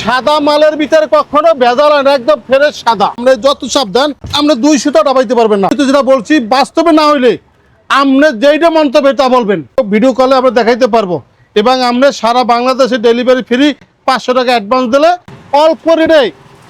সাদা মালের ভিতরে কখনো ভেজাল হয় না একদম ফেরেশ সাদা। আমরা যত সাবধান আমরা দুই সুতা ডাবাইতে পারবেন না। কিন্তু যেটা বলছি বাস্তবে না হইলে আপনি যেইটা মন্তব্য তা বলবেন। ভিডিও কলে আমরা দেখাইতে পারব। এবং আমরা সারা বাংলাদেশে ডেলিভারি ফ্রি পাঁচশো টাকা অ্যাডভান্স দিলে অল্প রেটে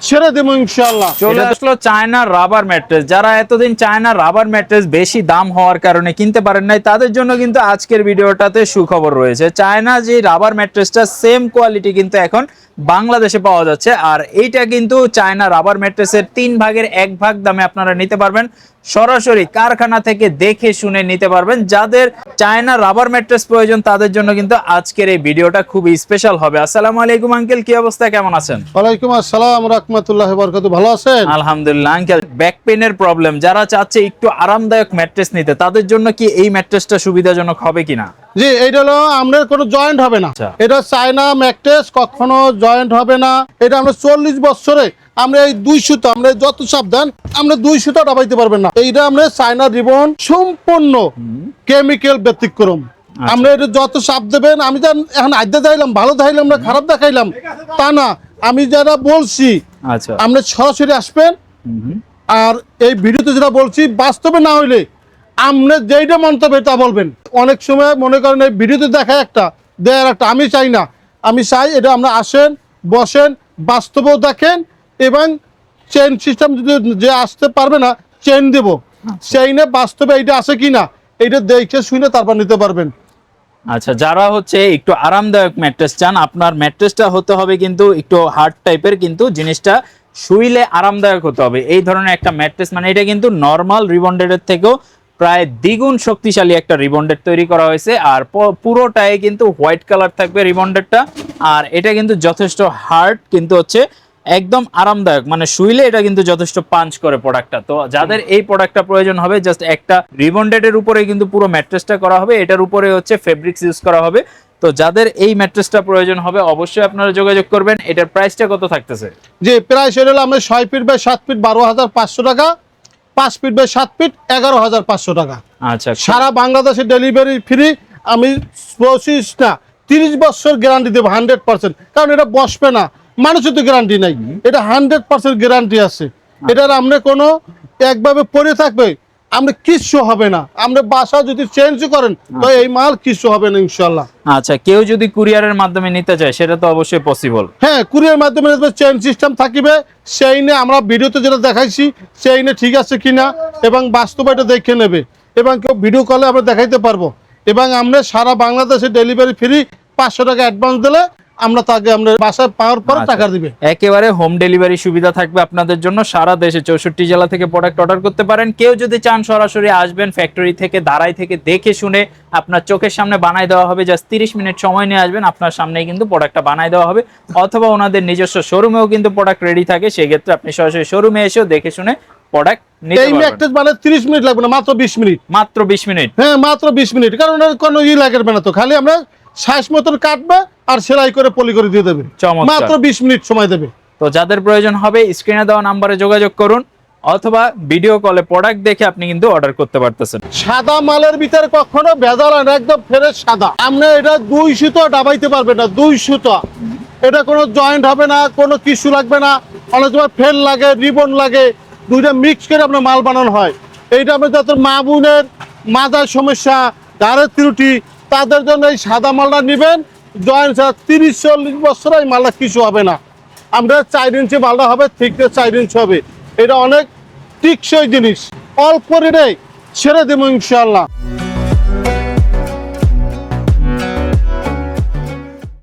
ছেড়ে দেবো ইনশাল্লাহ চলে আসলো চায়না রাবার ম্যাট্রেস যারা এতদিন চায়না রাবার ম্যাট্রেস বেশি দাম হওয়ার কারণে কিনতে পারেন নাই তাদের জন্য কিন্তু আজকের ভিডিওটাতে সুখবর রয়েছে। চায়না যে রাবার ম্যাট্রেসটা সেম কোয়ালিটি কিন্তু এখন বাংলাদেশে পাওয়া যাচ্ছে। আর এইটা কিন্তু চায়না রাবার ম্যাট্রেসের তিন ভাগের এক ভাগ দামে আপনারা নিতে পারবেন। সরাসরি কারখানা থেকে দেখে শুনে নিতে পারবেন। যাদের চায়না রাবার ম্যাট্রেস প্রয়োজন তাদের জন্য কিন্তু আজকের এই ভিডিওটা খুবই স্পেশাল হবে। আসসালামু আলাইকুম আঙ্কেল কি অবস্থা? কেমন আছেন? ওয়ালাইকুম আসসালাম রহমতুল্লাহ বরকত ভালো আছেন? আলহামদুলিল্লাহ আঙ্কেল ব্যাক পেনের প্রবলেম যারা চাচ্ছে একটু আরামদায়ক ম্যাট্রেস নিতে তাদের জন্য কি এই ম্যাট্রেসটা সুবিধাজনক হবে কিনা? জি এইটা হলো আমাদের কোনো জয়েন্ট হবে না। আচ্ছা। এটা চায়না ম্যাকটেস কখনো জয়েন্ট হবে না। এটা আমরা চল্লিশ বছরে আমরা এই দুই সুতো আমরা যত সাবধান আমরা দুই সুতো ডাবাইতে পারবেন না। এইটা আমরা চায়না রিবন সম্পূর্ণ কেমিক্যাল ব্যতিক্রম। আচ্ছা। আমরা এটা যত সাপ দেবেন আমি যা এখন আড্ডা দেখাইলাম ভালো দেখাইলাম না খারাপ দেখাইলাম তা না। আমি যারা বলছি আচ্ছা। আপনি সরাসরি আসবেন আর এই ভিডিওতে যেটা বলছি বাস্তবে না হইলে আপনি যেইটা মন্তব্য তা বলবেন। অনেক সময় মনে করেন এই ভিডিওতে দেখা একটা, দেয়ার একটা, আমি চাই না। আমি চাই এটা আমরা আসেন, বসেন, বাস্তবেও দেখেন এবং চেন সিস্টেম যদি যে আসতে পারবে না চেন দেব। চেইনে বাস্তবে এইটা আছে কি না, এইটা দেখে শুনে তারপর নিতে পারবেন। আচ্ছা যারা হচ্ছে একটু আরামদায়ক ম্যাট্রেস চান, আপনার ম্যাট্রেসটা হতে হবে কিন্তু একটু হার্ড টাইপের কিন্তু জিনিসটা শুইলে আরামদায়ক হতে হবে। এই ধরনের একটা ম্যাট্রেস মানে এটা কিন্তু নর্মাল রিবন্ডেডের থেকেও প্রায় দ্বিগুণ শক্তিশালী একটা রিবন্ডেড তৈরি করা হয়েছে, আর পুরোটাই কিন্তু হোয়াইট কালার থাকবে রিবন্ডেডটা, আর এটা কিন্তু যথেষ্ট হার্ড, কিন্তু হচ্ছে একদম আরামদায়ক মানে শুইলে এটা কিন্তু যথেষ্ট পাঞ্চ করে প্রোডাক্টটা। তো যাদের এই প্রোডাক্টটা প্রয়োজন হবে, জাস্ট একটা রিবন্ডেডের উপরে কিন্তু পুরো ম্যাট্রেসটা করা হবে, এটার উপরে হচ্ছে ফেব্রিক্স ইউজ করা হবে। তো যাদের এই ম্যাট্রেসটা প্রয়োজন হবে, অবশ্যই আপনারা যোগাযোগ করবেন, এটার প্রাইসটা কত থাকতেছে? যে প্রাইস হলো আমরা ছয় ফিট বাই সাত ফিট বারো হাজার পাঁচশো টাকা। পাঁচ ফিট বাই সাত ফিট এগারো হাজার পাঁচশো টাকা। আচ্ছা সারা বাংলাদেশে ডেলিভারি ফ্রি আমি পঁচিশ না তিরিশ বছর গ্যারান্টি দেবো হান্ড্রেড পার্সেন্ট কারণ এটা বসবে না মানুষের তো গ্যারান্টি নাই। এটা হান্ড্রেড পার্সেন্ট গ্যারান্টি আছে। এটার আমরা কোনো একভাবে পরে থাকবে আমরা কিচ্ছু হবে না। আমরা বাসা যদি চেঞ্জ করেন তো এই মাল কিচ্ছু হবে না ইনশাল্লাহ আচ্ছা কেউ যদি কুরিয়ারের মাধ্যমে নিতে চায় সেটা তো অবশ্যই পসিবল হ্যাঁ কুরিয়ার মাধ্যমে চেন সিস্টেম থাকিবে। সেই নিয়ে আমরা ভিডিওতে যেটা দেখাইছি সেই নিয়ে ঠিক আছে কিনা এবং বাস্তবে এটা দেখে নেবে। এবং কেউ ভিডিও কলে আমরা দেখাইতে পারব। এবং আমরা সারা বাংলাদেশে ডেলিভারি ফ্রি পাঁচশো টাকা অ্যাডভান্স দিলে আমরা তাকে আমরা বাসায় পাওয়ার পর আচ্ছা। টাকা দিবে। একেবারে হোম ডেলিভারি সুবিধা থাকবে আপনাদের জন্য সারা দেশে চৌষট্টি জেলা থেকে প্রোডাক্ট অর্ডার করতে পারেন। কেউ যদি চান সরাসরি আসবেন ফ্যাক্টরি থেকে দাঁড়াই থেকে দেখে শুনে আপনার চোখের সামনে বানাই দেওয়া হবে জাস্ট তিরিশ মিনিট সময় নিয়ে আসবেন আপনার সামনেই কিন্তু প্রোডাক্টটা বানাই দেওয়া হবে। অথবা ওনাদের নিজস্ব শোরুমেও কিন্তু প্রোডাক্ট রেডি থাকে সেই ক্ষেত্রে আপনি সরাসরি শোরুমে এসেও দেখে শুনে প্রোডাক্ট নিতে এই ম্যাকটেজ মানে তিরিশ মিনিট লাগবে না মাত্র বিশ মিনিট। মাত্র বিশ মিনিট। হ্যাঁ মাত্র বিশ মিনিট কারণ কোনো ই লাগবে না তো। খালি আমরা সাইজ মতন কাটবে আর সেলাই করে পলি করে দিয়ে দেবে। মাত্র বিশ মিনিট সময় দেবে। তো যাদের প্রয়োজন হবে স্ক্রিনে দেওয়া নাম্বারে যোগাযোগ করুন অথবা ভিডিও কলে প্রোডাক্ট দেখে আপনি কিন্তু অর্ডার করতে পারতেছেন। সাদা মালের ভিতরে কখনো ভেজাল না একদম ফ্রেশ সাদা। আপনি এটা দুই সুতো ডাবাইতে পারবেন না দুই সুতো। এটা কোনো জয়েন্ট হবে না কোনো কিছু লাগবে না। অনেক সময় ফেল লাগে রিবন লাগে দুইটা মিক্স করে আপনার মাল বানানো হয়। এইটা আপনার যাতে মা বোনের মাজার সমস্যা দাঁড়ের ত্রুটি তাদের জন্য এই সাদা মালটা নেবেন। জয়েন্ট তিরিশ চল্লিশ বছর এই মালটা কিছু হবে না। আমরা চার ইঞ্চি মালটা হবে, ঠিক চার ইঞ্চি হবে। এটা অনেক টিকসই জিনিস। অল্প রেটে ছেড়ে দেবো ইনশাল্লাহ